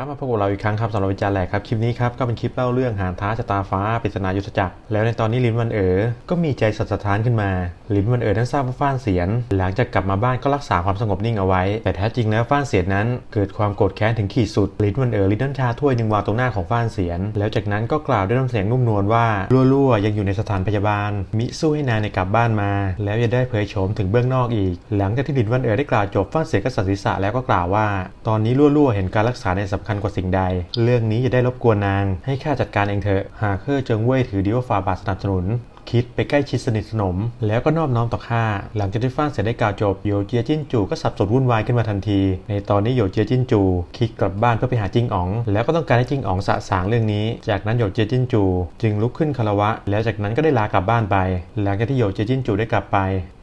ครับมาพบกับเราอีกครั้งครับสำหรับวิจารณ์แหลกครับคลิปนี้ครับก็เป็นคลิปเล่าเรื่องหานท้าชะตาฟ้าปริศนายุทธจักรแล้วในตอนนี้ลินวันเอ๋อก็มีใจสัตย์สถานขึ้นมาลินวันเอ๋อนั้นทราบว่าฟ้านเสียน หลังจากกลับมาบ้านก็รักษาความสงบนิ่งเอาไว้ แต่แท้จริงแล้วฟ้านเสียนนั้น เกิดความโกรธแค้นถึงขีดสุดลินวันเอ๋อลิ้นน้ำชาถ้วยหนึ่งวางตรงหน้าของฟ้านเสียน แล้วจากนั้นก็กล่าวด้วยน้ำเสียงนุ่มนวลว่าลั่วๆยังอยู่ในสถานพยาบาล มิสู้ให้นายในกลับบ้านมา แล้วยังได้เผยโฉมถึงเบื้องนอกอีก หลังจากที่ลินวันเอ๋อได้กล่าวจบฟ้านเสียนก็สันศีรษะแล้วก็กล่าวว่า ตอนนี้ลั่วๆเห็นการรักษาในสำคัญกว่าสิ่งใด เรื่องนี้อย่าได้รบกวนนาง ให้ข้าจัดการเองเถอะหากเฮ่อเจิงเว่ยถือดีว่าฟาบาทสนับสนุนคิดไปใกล้ชิดสนิทสนม แล้วก็นอบน้อมต่อข้าหลังจากที่ฟ้านเสร็จได้กล่าวจบโยเจียจิ้นจูก็สับสนวุ่นวายขึ้นมาทันที ในตอนนี้โยเจียจิ้นจู คิดกลับบ้านเพื่อไปหาจิ้งอ๋อง แล้วก็ต้องการให้จิ้งอ๋องสะสางเรื่องนี้ จากนั้นโยเจียจิ้นจู จึงลุกขึ้นคารวะ แล้วจากนั้นก็ได้ลากลับบ้านไป หลังจากที่โยเจียจิ้นจูได้กลับไป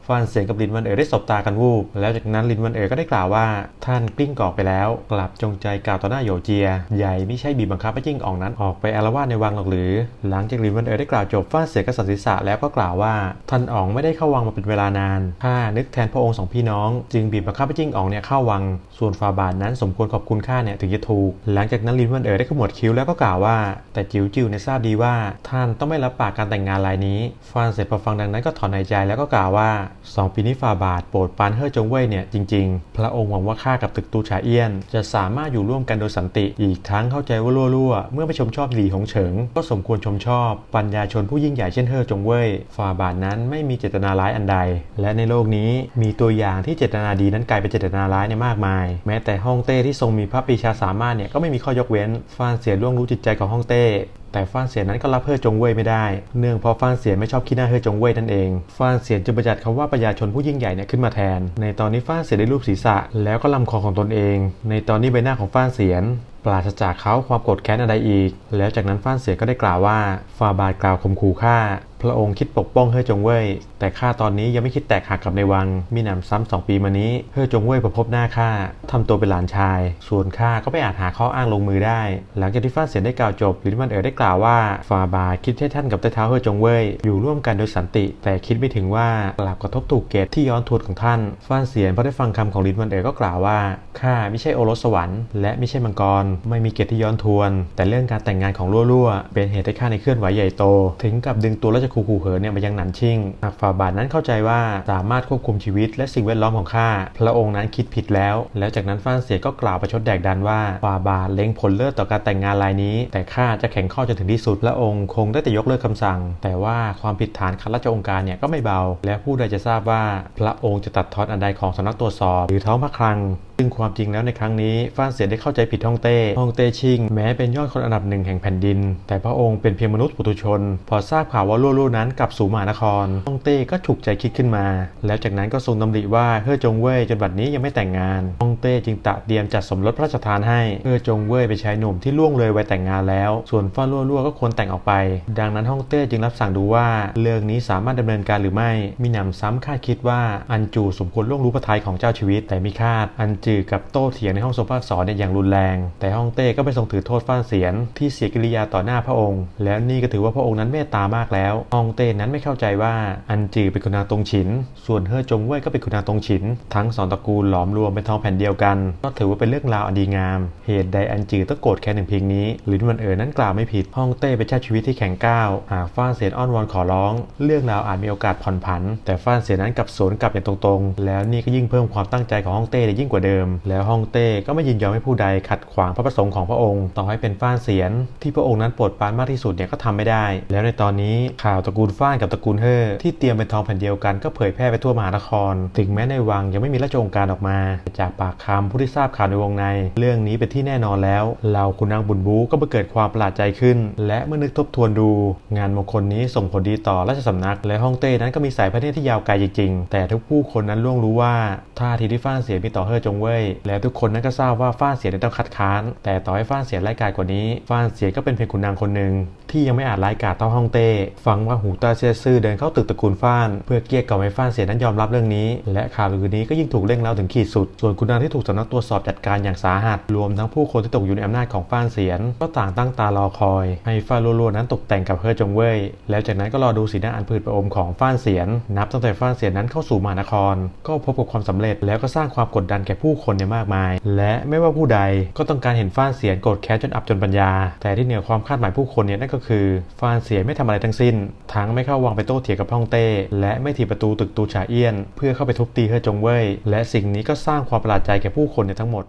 ฟานเสียงกับลินวันเอ๋อได้สบตากันวูบ แล้วจากนั้นลินวันเอ๋อก็ได้กล่าวว่า ท่านกลิ้งกอกไปแล้ว กลับจงใจกล่าวต่อหน้าโยเจีย ใหญ่ไม่ใช่บีบบังคับให้จิ้งอ่องนั้นออกไปอารวาสในวังหรอกหรือ หลังจากลินวันเอ๋อได้กล่าวจบฟานเสียงกับสันติษะแล้วก็กล่าวว่า ท่านอองไม่ได้เข้าวังมาเป็นเวลานานข้านึกแทนพระองค์สองพี่น้อง จึงบีบบังคับให้จิ้งอ่องเนี่ยเข้าวัง ส่วนฟาบาทนั้นสมควรขอบคุณข้าเนี่ยถึงจะถูก หลังจากนั้นลินวันเอ๋อได้ขมวดคิ้วแล้วก็กล่าวว่า แต่จิ๋วจิ๋วเนี่ยทราบดีว่า ท่านต้องไม่รับปากการแต่งงานรายนี้ฟานเสร็จพอฟังดังนั้นก็ถอนหายใจแล้วก็กล่าวว่า สองปีนี้ฟาบาทโปรดปานเฮ่อจงเว่ยเนี่ยจริงๆ พระองค์หวังว่าข้ากับตึกตูฉาเอี้ยน จะสามารถอยู่ร่วมกันโดยสันติ อีกทั้งเข้าใจว่ารั่วๆ เมื่อไปชมชอบหลีหงเฉิง ก็สมควรชมชอบ ปัญญาชนผู้ยิ่งใหญ่เช่นเฮ่อจงเว่ยฟาบาทนั้นไม่มีเจตนาร้ายอันใด และในโลกนี้มีตัวอย่างที่เจตนาดีนั้นกลายเป็นเจตนาร้ายในมากมาย แม้แต่ฮ่องเต้ที่ทรงมีพระปีชาสามารถเนี่ยก็ไม่มีข้อยกเว้นฟานเสียล่วงรู้จิตใจของฮ่องเต้ แต่ฟานเสียนั้นก็รับเฮ่อจงเว่ยไม่ได้ เนื่องเพราะฟานเสียนไม่ชอบขี้หน้าเฮ่อจงเว่ยนั่นเองฟานเสียนจึงประจัดคำว่าประชาชนผู้ยิ่งใหญ่เนี่ยขึ้นมาแทน ในตอนนี้ฟานเสียนได้รูปศีรษะ แล้วก็ลำคอของตนเอง ในตอนนี้ใบหน้าของฟานเสียนปราศจากเขาความโกรธแค้นอะไรอีก แล้วจากนั้นฟ้านเสียก็ได้กล่าวว่าฟาบาทกล่าวข่มขู่ข้า พระองค์คิดปกป้องเฮ่อจงเว่ยแต่ข้าตอนนี้ยังไม่คิดแตกหักกับในวัง มีหนำซ้ำสองปีมานี้เฮ่อจงเว่ยประพบหน้าข้าทำตัวเป็นหลานชาย ส่วนข้าก็ไม่อาจหาข้ออ้างลงมือได้ หลังจากที่ฟ้าเสียนได้กล่าวจบลินมันเอ๋อได้กล่าวว่าฟาบาคิดให้ท่านกับใต้เท้าเฮ่อจงเว่ยอยู่ร่วมกันโดยสันติ แต่คิดไม่ถึงว่ากลับกระทบถูกเกตที่ย้อนทวนของท่านฟ้าเสียนพอได้ฟังคำของลินมันเอ๋อก็กล่าวว่าข้าไม่ใช่โอรสสวรรค์และไม่ใช่มังกร ไม่มีเกตที่ย้อนทวน แต่เรื่องการแต่งงานของลั่วๆเป็นเหตุให้ข้าในเคลื่อนไหวใหญ่โต ถึงกับดึงตัวราชคูคูเหอเนี่ยมายังหนันชิงหากฝ่าบาทนั้นเข้าใจว่าสามารถควบคุมชีวิตและสิ่งแวดล้อมของข้าพระองค์นั้นคิดผิดแล้ว แล้วจากนั้นฟ้านเสียก็กล่าวประชดแดกดันว่าฝ่าบาทเล็งผลเลิศต่อการแต่งงานรายนี้ แต่ข้าจะแข่งข้อจนถึงที่สุดพระองค์คงได้แต่ยกเลิกคำสั่ง แต่ว่าความผิดฐานขัดราชองค์การเนี่ยก็ไม่เบา และผู้ใดจะทราบว่าพระองค์จะตัดทอนอันใดของสำนักตรวจสอบ หรือท้องพระคลัง ซึ่งความจริงแล้วในครั้งนี้ฟ้านเสียได้เข้าใจผิดฮ่องเต้ฮ่องเต้ชิง แม้เป็นยอดคนอันดับหนึ่งแห่งแผ่นดิน แต่พระองค์เป็นเพียงมนุษย์ปุถุชน พอทราบข่าวว่าลู่ๆนั้นกลับสู่มหานครฮ่องเต้ก็ฉุกใจคิดขึ้นมา แล้วจากนั้นก็ทรงดำริว่าเฮ่อจงเว่ยจนบัดนี้ยังไม่แต่งงานฮ่องเต้จึงตะเตรียมจัดสมรสพระราชทานให้เฮ่อจงเว่ยเป็นชายหนุ่มที่ล่วงเลยวัยแต่งงานแล้ว ส่วนฟ้าลั่วๆก็ควรแต่งออกไป ดังนั้นฮ่องเต้จึงรับสั่งดูว่าเรื่องนี้สามารถดำเนินการหรือไม่มีหนำซ้ำคาดคิดว่าอันจูสมควรล่วงรู้พระทัยของเจ้าชีวิตแต่มีคาดอันจือกับโต้เถียงในห้องทรงภาคสอนเนี่ยอย่างรุนแรง แต่ฮ่องเต้ก็ไม่ทรงถือโทษฟ้านเสียนที่เสียกิริยาต่อหน้าพระองค์ แล้วนี่ก็ถือว่าพระองค์นั้นเมตตามากแล้วฮ่องเต้นั้นไม่เข้าใจว่าอันจือเป็นคุณนางตงฉิน ส่วนเฮ่อจงเว่ยก็เป็นคุณนางตงฉิน ทั้งสองตระกูลหลอมรวมเป็นทองแผ่นเดียวกัน ก็ถือว่าเป็นเรื่องราวอันดีงาม เหตุใดอันจือต้องโกรธแค้นถึงเพียงนี้ หรือมันเอ๋อนั้นกล่าวไม่ผิดฮ่องเต้เป็นชาติชีวิตที่แข็งก้าวหากฟ้านเสียนอ้อนวอนขอร้อง เรื่องราวอาจมีโอกาสผ่อนผัน แต่ฟ้านเสียนนั้นกลับสวนกลับอย่างตรงๆ แล้วนี่ก็ยิ่งเพิ่มความตั้งใจของฮ่องเต้ได้ยิ่งกว่าเดิมแล้วฮ่องเต้ก็ไม่ยินยอมให้ผู้ใดขัดขวางพระประสงค์ของพระองค์ ต่อให้เป็นฟ้านเสียน ที่พระองค์นั้นโปรดปรานมากที่สุดเนี่ยก็ทำไม่ได้ แล้วในตอนนี้ข่าวตระกูลฟ้านกับตระกูลเฮ่อที่เตรียมเป็นทองแผ่นเดียวกันก็เผยแพร่ไปทั่วมหานคร ถึงแม้ในวังยังไม่มีราชองค์การออกมา จากปากคำผู้ที่ทราบข่าวในวงใน เรื่องนี้เป็นที่แน่นอนแล้วเราคุณนางบุญบูก็บังเกิดความประหลาดใจขึ้น และเมื่อนึกทบทวนดู งานมงคลนี้ส่งผลดีต่อราชสำนัก และฮ่องเต้นั้นก็มีสายพระเนตรที่ยาวไกลจริงๆ แต่ทุกผู้คนนั้นล่วงรู้ว่าท่าทีที่ฟ้านเสียมีต่อเฮ่อจงเว่ย และทุกคนนั้นก็ทราบว่าฟ้านเสียได้ต้องคัดค้าน แต่ต่อให้ฟ้านเสียไร้กายกว่านี้ ฟ้านเสียก็เป็นเพียงขุนนางคนหนึ่งที่ยังไม่อาจร้ายกาเท่าฮ่องเต้ฟังว่าหูตาเซียซื่อเดินเข้าตึกตระกูลฟ้าน เพื่อเกลี้ยกล่อมให้ฟ้านเสียนั้นยอมรับเรื่องนี้ และข่าวลือนี้ก็ยิ่งถูกเร่งเร้าถึงขีดสุด ส่วนคุณนางที่ถูกสำนักตรวจสอบจัดการอย่างสาหัส รวมทั้งผู้คนที่ตกอยู่ในอำนาจของฟ้านเสียน ก็ต่างตั้งตารอคอย ให้ฟ้านลัวๆนั้นตกแต่งกับเฮอจงเว่ยแล้วจากนั้นก็รอดูสีหน้าอันผืดประอมของฟ้านเสียน นับตั้งแต่ฟ้านเสียนนั้นเข้าสู่มหานคร ก็พบกับความสำเร็จแล้วก็สร้างความกดดันแก่ผู้คนเนี่ยมากมาย และไม่ว่าผู้ใดก็ต้องการเห็นฟ้านเสียนโกรธแค้นจนอับจนปัญญา แต่ที่เหนือความคาดหมายผู้คนเนี่ยนั่นก็คือฟ้านเสียนไม่ทำอะไรทั้งสิ้น ทั้งไม่เข้าวังไปโต้เถียงกับฮ่องเต้ และไม่ถีบประตูตึกตูฉาเอี้ยน เพื่อเข้าไปทุบตีเฮอจงเว่ยและสิ่งนี้ก็สร้างความประหลาดใจแก่ผู้คนเนี่ยทั้งหมด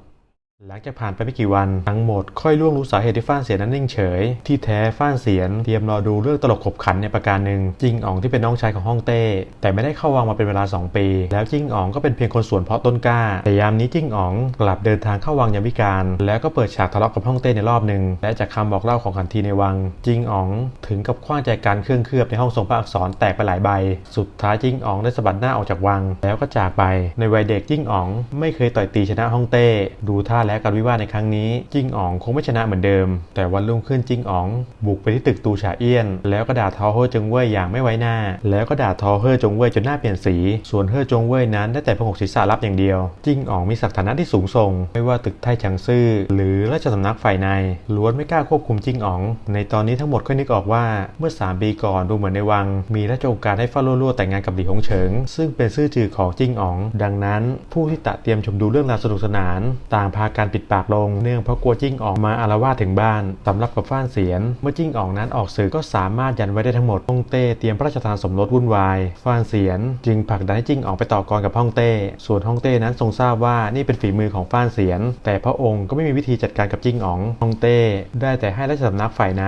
หลังจากผ่านไปไม่กี่วันทั้งหมดค่อยล่วงรู้สาเหตุที่ฟ้านเสียนั้นนิ่งเฉย ที่แท้ฟ้านเสียนเตรียมรอดูเรื่องตลกขบขันในประการหนึ่งจิงอ๋องที่เป็นน้องชายของฮ่องเต้ แต่ไม่ได้เข้าวังมาเป็นเวลา 2 ปี แล้วจิงอ๋องก็เป็นเพียงคนสวนเพาะต้นกล้า แต่ยามนี้จิงอ๋องกลับเดินทางเข้าวังยามวิการ แล้วก็เปิดฉากทะเลาะกับฮ่องเต้ในรอบหนึ่งและจากคำบอกเล่าของขันทีในวังจิงอ๋องถึงกับคว้างใจการเครื่องเคลือบในห้องทรงพระอักษรแตกไปหลายใบ สุดท้ายจิงอ๋องได้สะบัดหน้าออกจากวัง แล้วก็จากไปในวัยเด็กจิงอ๋องไม่เคยต่อยตีชนะฮ่องเต้ดูท่าแล้วการวิวาทในครั้งนี้ จิงอ๋องคงไม่ชนะเหมือนเดิม แต่วันรุ่งขึ้นจิงอ๋อง บุกไปที่ตึกตูฉาเอี้ยน แล้วก็ด่าทอเฮ่อจงเว่ยอย่างไม่ไว้หน้า แล้วก็ด่าทอเฮ่อจงเว่ยจนหน้าเปลี่ยนสี ส่วนเฮ่อจงเว่ยนั้นได้แต่พงกศีรษะรับอย่างเดียว จิงอ๋องมีศักดิ์ฐานะที่สูงส่ง ไม่ว่าตึกไทฉางซื่อหรือราชสำนักฝ่ายในล้วนไม่กล้าควบคุมจิงอ๋อง ในตอนนี้ทั้งหมดก็นึกออกว่าเมื่อ 3 ปีก่อนดูเหมือนในวัง มีราชองค์การให้ฟ้าลั่วๆแต่งงานกับหลี่หงเฉิง ซึ่งเป็นซื่อจือของจิงอ๋อง ดังนั้น ผู้ที่ตะเตรียมชมดูเรื่องราวสนุกสนาน ต่างพาการปิดปากลง เนื่องเพราะกลัวจิ้งอ๋องมาอารวาสถึงบ้านสำหรับกับฟ้านเสียน เมื่อจิ้งอ๋องนั้นออกสื่อก็สามารถยันไว้ได้ทั้งหมดฮ่องเต้เตรียมพระราชทานสมรสวุ่นวาย ฟ้านเสียน จึงผลักดันให้จิ้งอ๋องไปต่อกรกับฮ่องเต้ ส่วนฮ่องเต้นั้นทรงทราบว่านี่เป็นฝีมือของฟ้านเสียน แต่พระองค์ก็ไม่มีวิธีจัดการกับจิ้งอ๋องฮ่องเต้ ได้แต่ให้ราชสำนักฝ่ายใน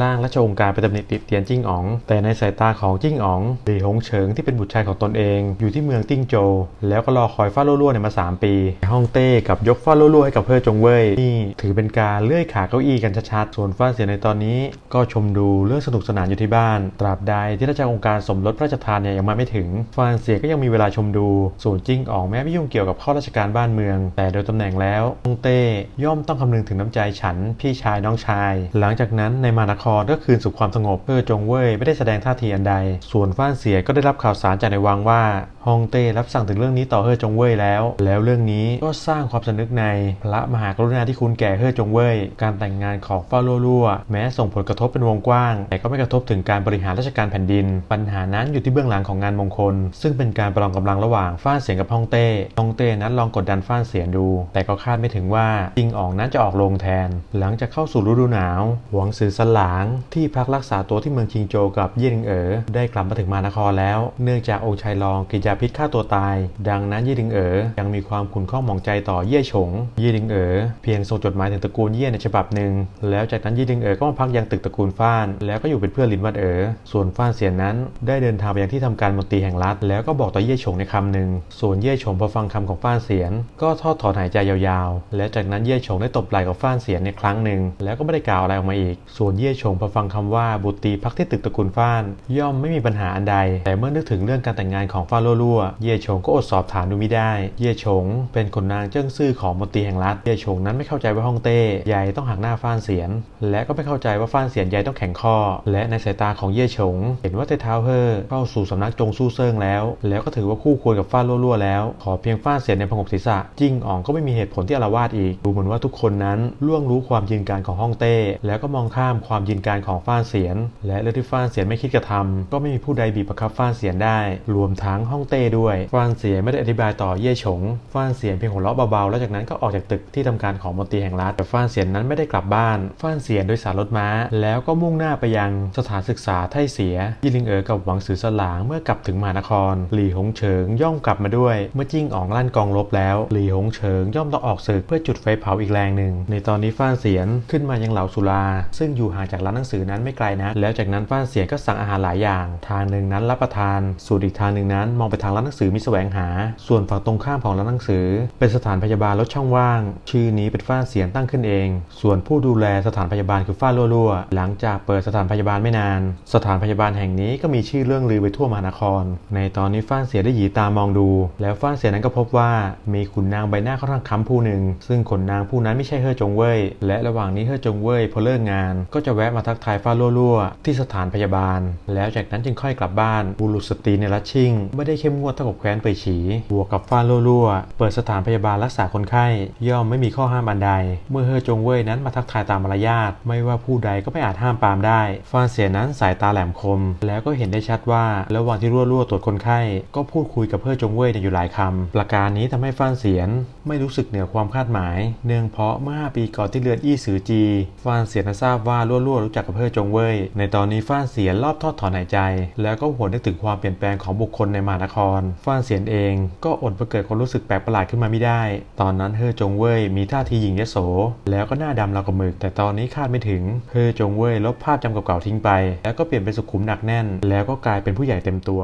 ล่างราชองค์การไปตำหนิติเตียนจิ้งอ๋อง แต่ในสายตาของจิ้งอ๋องหลี่หงเฉิงที่เป็นบุตรชายของตนเอง อยู่ที่เมืองติ้งโจวแล้วก็รอคอยฟ้าลั่วๆเนี่ยมาสามปีฮ่องเต้กับยกฟ้าลั่วๆให้กับเพื่อจงเว่ยนี่ถือเป็นการเลื่อยขาเก้าอี้กันชัดๆส่วนฟ้านเสียในตอนนี้ ก็ชมดูเรื่องสนุกสนานอยู่ที่บ้าน ตราบใดที่ราชองค์การสมรสพระราชทานเนี่ยยังมาไม่ถึงฟ้านเสียก็ยังมีเวลาชมดูส่วนจิ้งอ๋องแม้ไม่ยุ่งเกี่ยวกับข้อราชการบ้านเมือง แต่โดยตำแหน่งแล้วองเต้ย่อมต้องคำนึงถึงน้ำใจฉันพี่ชายน้องชาย หลังจากนั้นในมานครก็คืนสู่ความสงบเพื่อจงเว่ยไม่ได้แสดงท่าทีอันใด ส่วนฟ้านเสียก็ได้รับข่าวสารจากในวังว่า ฮองเต้รับสั่งถึงเรื่องนี้ต่อเฮ่อจงเว่ยแล้ว แล้วเรื่องนี้ก็สร้างความสนึกในพระมหากรุณาธิคุณแก่เฮ่อจงเว่ยการแต่งงานของฟ้าลั่วๆแม้ส่งผลกระทบเป็นวงกว้าง แต่ก็ไม่กระทบถึงการบริหารราชการแผ่นดิน ปัญหานั้นอยู่ที่เบื้องหลังของงานมงคล ซึ่งเป็นการประลองกำลังระหว่างฟ้านเสียงกับฮองเต้ฮองเต้นั้นลองกดดันฟ้านเสียงดู แต่ก็คาดไม่ถึงว่าจิงอ๋องนั้นจะออกโรงแทน หลังจากเข้าสู่ฤดูหนาว หวงซือสลาง ที่พักรักษาตัวที่เมืองชิงโจวกับเย่ดิงเอ๋อได้กลับมาถึงมานครแล้ว เนื่องจากองค์ชายรองกินยาพิษฆ่าตัวตาย ดังนั้นเย่ดิงเอ๋อยังมีความขุ่นข้องหมองใจต่อเย่ฉงเย่ดิงเอ๋อเพียงส่งจดหมายถึงตระกูลเย่ในฉบับหนึ่ง แล้วจากนั้นเย่ดิงเอ๋อก็มาพักยังตึกตระกูลฟ้าน แล้วก็อยู่เป็นเพื่อนลินวันเอ๋อส่วนฟ้านเสียนนั้น ได้เดินทางไปยังที่ทำการมนตรีแห่งรัฐ แล้วก็บอกต่อเย่ฉงในคำหนึ่งส่วนเย่ฉงพอฟังคำของฟ้านเสียน ก็ทอดถอนหายใจยาวๆ และจากนั้นเย่ฉงได้ตบไหล่กับฟ้านเสียนในครั้งหนึ่ง แล้วก็ไม่ได้กล่าวอะไรออกมาอีก ส่วนเย่ฉงพอฟังคำว่าบุตรีพักที่ตึกตระกูลฟ้าน ย่อมไม่มีปัญหาอันใด แต่เมื่อนึกถึงเรื่องการแต่งงานของฟ้าลั่ว เย่ฉงก็อดสอบถามดูไม่ได้ เย่ฉงเป็นคนนางเจิ้งซื่อของมนตรีแห่งรัฐ เย่ฉงนั้นไม่เข้าใจว่าฮ่องเต้ใหญ่ต้องหักหน้าฟ้านเสียน และก็ไม่เข้าใจว่าฟ้านเสียนใหญ่ต้องแข็งข้อ และในสายตาของเย่ฉงเห็นว่าเตเท้าเฮ่อเข้าสู่สำนักจงสู้เซิงแล้ว แล้วก็ถือว่าคู่ควรกับฟ้าลั่วๆแล้ว ขอเพียงฟ้านเสียนในพงกศีรษะจิ้งอ๋องก็ไม่มีเหตุผลที่อาละวาดอีก ดูเหมือนว่าทุกคนนั้นล่วงรู้ความยืนการของฮ่องเต้ แล้วก็มองข้ามความยืนการของฟ้านเสียน และเรื่องที่ฟ้านเสียนไม่คิดกระทำก็ไม่มีผู้ใดบีบบังคับฟ้านเสียนได้ รวมทั้งฮ่องเต้ด้วยฟ้านเสียไม่ได้อธิบายต่อเย่ฉงฟ้านเสียเพียงหัวเราะเบาๆแล้วจากนั้นก็ออกจากตึกที่ทำการของมนตรีแห่งรัฐแต่ฟ้านเสียนนั้นไม่ได้กลับบ้านฟ้านเสียนโดยสารรถม้า แล้วก็มุ่งหน้าไปยังสถานศึกษาไทเสียยี่ลิงเอ๋อกับหวังสือสลางเมื่อกลับถึงมหานคร หลี่หงเฉิงย่อมกลับมาด้วย เมื่อจิ้งอ๋องลั่นกองรบแล้ว หลี่หงเฉิงย่อมต้องออกศึกเพื่อจุดไฟเผาอีกแรงหนึ่งในตอนนี้ฟ้านเสียนขึ้นมายังเหลาสุรา ซึ่งอยู่ห่างจากร้านหนังสือนั้นไม่ไกลนะแล้วจากนั้นฟ้านเสียนก็สั่งอาหารหลายอย่าง ทางหนึ่งนั้นรับประทานส่วนอีกทางหนึ่งนั้นมองไปทางร้านหนังสือมิตรแสวงหา ส่วนฝั่งตรงข้ามของร้านหนังสือ เป็นสถานพยาบาลลดช่องว่าง ชื่อนี้เป็นฟ้าเสียงตั้งขึ้นเอง ส่วนผู้ดูแลสถานพยาบาลคือฟ้ารั่วๆ หลังจากเปิดสถานพยาบาลไม่นาน สถานพยาบาลแห่งนี้ก็มีชื่อเรื่องลือไปทั่วมหานคร ในตอนนี้ฟ้าเสียได้หยีตามองดู แล้วฟ้าเสียนั้นก็พบว่ามีขุนนางใบหน้าค่อนข้างค้ำผู้หนึ่ง ซึ่งขุนนางผู้นั้นไม่ใช่เฮ่อจงเว่ยและระหว่างนี้เฮ่อจงเว่ยพอเลิกงาน ก็จะแวะมาทักทายฟ้ารั่วๆ ที่สถานพยาบาล แล้วจากนั้นจึงค่อยกลับบ้านบุรุษสตรีในรัชชิงไม่ได้เข้มงวดเท่ากับแคว้นเปยฉี บวกกับฟ้ารั่วๆ เปิดสถานพยาบาลรักษาคนไข้ ย่อมไม่มีข้อห้ามอันใด เมื่อเฮ่อจงเว่ยนั้นมาทักทายตามมารยาท ไม่ว่าผู้ใดก็ไม่อาจห้ามปามได้ฟ้าเสียนั้นสายตาแหลมคม แล้วก็เห็นได้ชัดว่าระหว่างที่รั่วๆตรวจคนไข้ ก็พูดคุยกับเฮ่อจงเว่ยอยู่หลายคำประการนี้ทำให้ฟ้านเสียนไม่รู้สึกเหนือความคาดหมาย เนื่องเพราะเมื่อ5ปีก่อนที่เรือนอี้สือจีฟ้านเสียนทราบว่ารั่วๆรู้จักกับเฮ่อจงเว่ยในตอนนี้ฟ้านเสียนรอบทอดถอนหายใจ แล้วก็หวนนึกถึงความเปลี่ยนแปลงของบุคคลในมหานครฟ้านเสียนเองก็อดไปเกิดความรู้สึกแปลกประหลาดขึ้นมาไม่ได้ ตอนนั้นเฮอจงเว่ยมีท่าทีหยิ่งยโส แล้วก็หน้าดำราวกับหมึก แต่ตอนนี้คาดไม่ถึงเฮอจงเว่ยลบภาพจำเก่าๆทิ้งไป แล้วก็เปลี่ยนเป็นสุขุมหนักแน่น แล้วก็กลายเป็นผู้ใหญ่เต็มตัว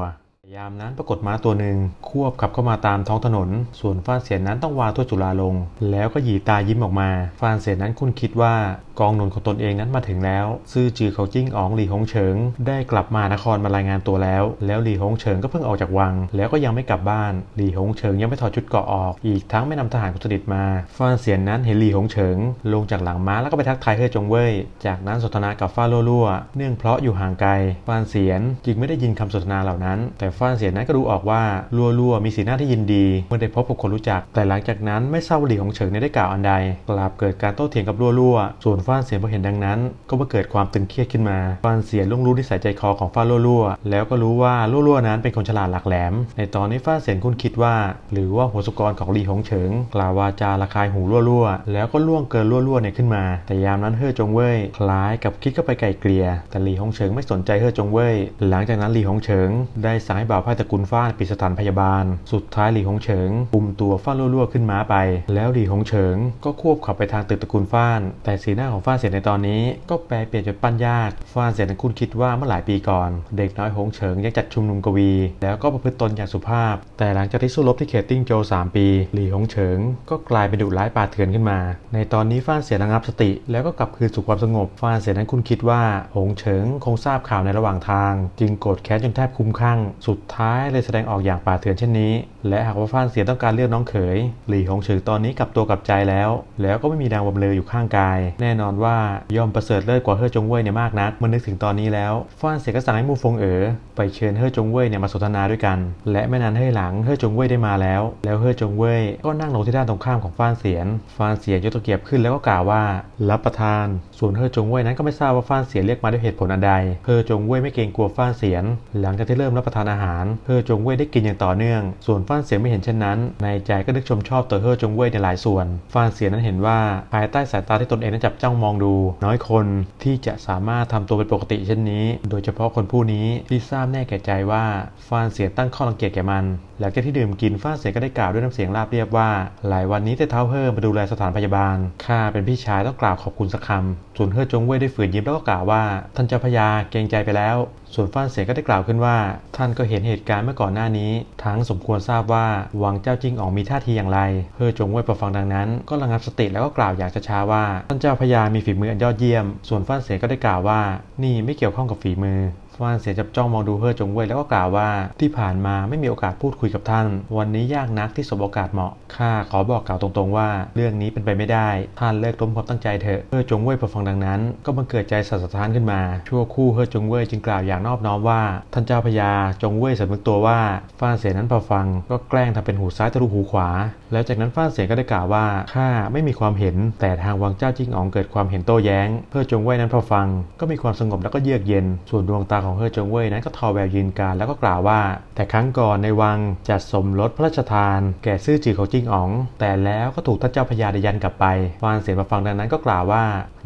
ยามนั้นปรากฏม้าตัวหนึ่งควบขับเข้ามาตามท้องถนน ส่วนฟ้านเสียนนั้นต้องวางถ้วยจุฬาลง แล้วก็หยีตายิ้มออกมาฟ้านเสียนนั้นคุณคิดว่า กองหนุนของตนเองนั้นมาถึงแล้ว ซื่อจือเขาจิ้งอ๋องหลี่หงเฉิง ได้กลับมานครมารายงานตัวแล้ว แล้วหลี่หงเฉิงก็เพิ่งออกจากวัง แล้วก็ยังไม่กลับบ้านหลี่หงเฉิงยังไม่ถอดชุดเกราะออก อีกทั้งไม่นำทหารคนสนิทมาฟ้านเสียนนั้นเห็นหลี่หงเฉิง ลงจากหลังม้าแล้วก็ไปทักทายเฮ่อจงเว่ยจากนั้นสนทนากับฟ้าลั่วเนื่องเพราะอยู่ห่างไกลฟ้านเสียนจึงไม่ได้ยินคำสนทนาเหล่านั้น แต่ฟ้านเสียนนั้นก็ดูออกว่าลั่วมีสีหน้าที่ยินดี เมื่อได้พบกับคนรู้จัก แต่หลังจากนั้นไม่ทราบว่าหลี่หงเฉิงได้กล่าวอันใดกลับเกิดการโต้เถียงกับลั่วส่วนฟ้านเสียนพอเห็นดังนั้น ก็มาเกิดความตึงเครียดขึ้นมาฟ้านเสียนล่วงรู้นิสัยใจคอของฟ้าลั่วๆแล้วก็รู้ว่าลั่วๆนั้นเป็นคนฉลาดหลักแหลม ในตอนนี้ฟ้านเสียนคุณคิดว่า หรือว่าหัวสกรของหลี่หงเฉิงกล่าววาจาระคายหูลั่วๆแล้วก็ล่วงเกินลั่วๆเนี่ยขึ้นมา แต่ยามนั้นเฮ่อจงเว่ยคล้ายกับคิดเข้าไปไกลเกลี่ยแต่หลี่หงเฉิงไม่สนใจเฮ่อจงเว่ยหลังจากนั้นหลี่หงเฉิง ได้สั่งให้บ่าวไพ่ตระกูลฟ้านปิดสถานพยาบาล สุดท้ายหลี่หงเฉิงปุ่มตัวฟ้านลั่วๆขึ้นม้าไป แล้วหลี่หงเฉิง ก็ควบขับไปทางตึกตระกูลฟ้าน แต่สีหน้าของฟ้านเสียในตอนนี้ก็แปลเปลี่ยนจนปั้นยากฟ้านเสียนคุณคิดว่าเมื่อหลายปีก่อน เด็กน้อยหงเฉิงยังจัดชุมนุมกวี แล้วก็ประพฤติตนอย่างสุภาพ แต่หลังจากที่สู้รบที่เขตติ้งโจ 3 ปีหลี่หงเฉิง ก็กลายเป็นดุร้ายป่าเถื่อนขึ้นมา ในตอนนี้ฟ้านเสียระงับสติ แล้วก็กลับคืนสู่ความสงบฟ้านเสียนั้นคุณคิดว่าหงเฉิงคงทราบข่าวในระหว่างทาง จึงโกรธแค้นจนแทบคุ้มคลั่งสุดท้ายเลยแสดงออกอย่างป่าเถื่อนเช่นนี้ และหากว่าฟ้านเสียต้องการเลือกน้องเขย หลี่หงเฉิงตอนนี้กลับตัวกลับใจแล้ว แล้วก็ไม่มีดางบำเรออยู่ข้างกาย แน่นอนว่ายอมประเสริฐเลิศกว่าเฮ่อจงเว่ยเนี่ยมากนักเมื่อนึกถึงตอนนี้แล้วฟ้านเสียก็สั่งให้มูฟงเอ๋อไปเชิญเฮ่อจงเว่ยเนี่ยมาสนทนาด้วยกัน และไม่นานให้หลังเฮ่อจงเว่ยได้มาแล้ว แล้วเฮ่อจงเว่ยก็นั่งลงที่ด้านตรงข้ามของฟ้านเสียนฟ้านเสียนยกตะเกียบขึ้นแล้วก็กล่าวว่า รับประทาน ส่วนเฮ่อจงเว่ยนั้นก็ไม่ทราบว่าฟ้านเสียนเรียกมาด้วยเหตุผลอันใดเฮ่อจงเว่ยไม่เกรงกลัวฟ้านเสียน หลังจากที่เริ่มรับประทานอาหารเฮ่อจงเว่ยได้กินอย่างต่อเนื่อง ส่วนฟ้านเสียนไม่เห็นเช่นนั้น ในใจก็นึกชมชอบตัวเฮ่อจงเว่ยในหลายส่วนฟ้านเสียนนั้นเห็นว่าภายใต้สายตาที่ตนเองนั้นจับจ้องมองดู น้อยคนที่จะสามารถทำตัวเป็นปกติเช่นนี้ โดยเฉพาะคนผู้นี้ที่ทราบแน่แก่ใจว่าฟานเสียตั้งข้อรังเกียจแก่มัน หลังจากที่ดื่มกินฟ้านเสียก็ได้กล่าวด้วยน้ำเสียงราบเรียบว่า หลายวันนี้แต่เท้าเฮิ่มมาดูแลสถานพยาบาลข้าเป็นพี่ชายต้องกล่าวขอบคุณสักคำส่วนเฮ่อจงเว่ยได้ฝืนยิ้มแล้วก็กล่าวว่าท่านเจ้าพญาเกรงใจไปแล้ว ส่วนฟ้านเสียก็ได้กล่าวขึ้นว่า ท่านก็เห็นเหตุการณ์เมื่อก่อนหน้านี้ ทั้งสมควรทราบว่าวังเจ้าจิงอ๋องมีท่าทีอย่างไรเฮ่อจงเว่ยพอฟังดังนั้น ก็ระงับสติแล้วก็กล่าวอย่างช้าๆว่าท่านเจ้าพญามีฝีมืออันยอดเยี่ยม ส่วนฟ้านเสียก็ได้กล่าวว่า นี่ไม่เกี่ยวข้องกับฝีมือ ฟ้านเสียจับจ้องมองดูเฮ่อจงเว่ยแล้วก็กล่าวว่าที่ผ่านมาไม่มีโอกาสพูดคุยกับท่าน วันนี้ยากนักที่สบโอกาสเหมาะข้าขอบอกกล่าวตรงๆว่า เรื่องนี้เป็นไปไม่ได้ ท่านเลิกล้มความตั้งใจเถอะเฮ่อจงเว่ยพอฟังดังนั้น ก็บังเกิดใจสั่นสะท้านขึ้นมา ชั่วคู่เฮ่อจงเว่ยจึงกล่าวอย่างนอบน้อมว่า ท่านเจ้าพญาจงเว่ยสำนึกตัวว่าฟ้านเสียนั้นพอฟังก็แกล้งทำเป็นหูซ้ายทะลุหูขวาแล้วจากนั้นฟ้าเสียงก็ได้กล่าวว่าข้าไม่มีความเห็นแต่ทางวังเจ้าจิ้งอ๋องเกิดความเห็นโต้แย้งเฮ่อจงเว่ยนั้นพอฟัง ก็มีความสงบแล้วก็เยือกเย็น ส่วนดวงตาของเฮ่อจงเว่ยนั้นก็ทอแววยืนการแล้วก็กล่าวว่า แต่ครั้งก่อนในวังจัดสมรสพระราชทาน แก่ซื่อจือของจิ้งอ๋อง แต่แล้วก็ถูกท่านเจ้าพญาได้ยันกลับไปฟ้าเสียนมาฟังดังนั้นก็กล่าวว่า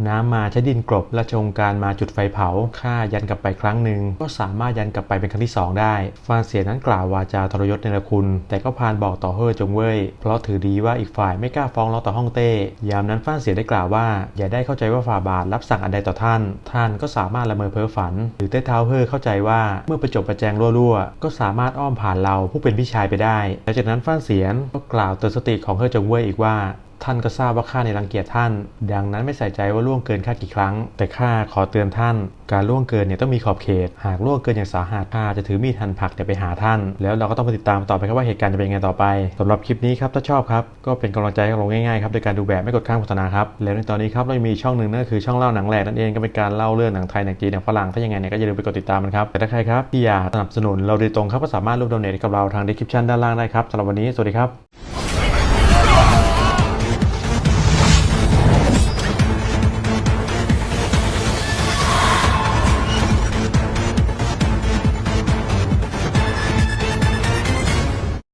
น้ำมาใช้ดินกลบราชงการมาจุดไฟเผาฆ่ายันกลับไปครั้งหนึ่งก็สามารถยันกลับไปเป็นครั้งที่สองได้ฟานเสียนนั้นกล่าววาจาทรยศในละคุณ แต่ก็พานบอกต่อเฮ่อจงเว่ยเพราะถือดีว่าอีกฝ่ายไม่กล้าฟ้องร้องต่อฮ่องเต้ ยามนั้นฟ้านเสียได้กล่าวว่า อย่าได้เข้าใจว่าฝ่าบาทรับสั่งอันใดต่อท่าน ท่านก็สามารถละเมอเพ้อฝัน หรือเต้เท้าเพ้อเข้าใจว่าเมื่อประจบประแจงรั่วๆ ก็สามารถอ้อมผ่านเราผู้เป็นพี่ชายไปได้หลังจากนั้นฟ้านเสียนก็กล่าวเตือนสติของเฮอจงเว่ยอีกว่า ท่านก็ทราบว่าข้าในรังเกียจท่าน ดังนั้นไม่ใส่ใจว่าล่วงเกินข้ากี่ครั้ง แต่ข้าขอเตือนท่าน การล่วงเกินเนี่ยต้องมีขอบเขต หากล่วงเกินอย่างสาหัสข้าจะถือมีดหันผลักเนี่ยไปหาท่าน แล้วเราก็ต้องไปติดตามต่อไปครับว่าเหตุการณ์จะเป็นยังไงต่อไปสำหรับคลิปนี้ครับถ้าชอบครับก็เป็นกำลังใจให้เราง่ายๆครับโดยการดูแบบไม่กดข้ามโฆษณาครับแล้วในตอนนี้ครับเรายังมีช่องหนึ่งนั่นคือช่องเล่าหนังแหลกนั่นเองก็เป็นการเล่าเรื่องหนังไทยหนังจีนหนังฝรั่งถ้ายังไงเนี่ยก็อย่าลืมไปกดติดตามมันครับแต่ถ้าใครครับที่อยากสนับสนุนเราโดยตรงครับก็สามารถร่วมดเนทกับเราทางดีคริปชันด้านล่างได้ครับสำหรับวันนี้สวัสดีครับ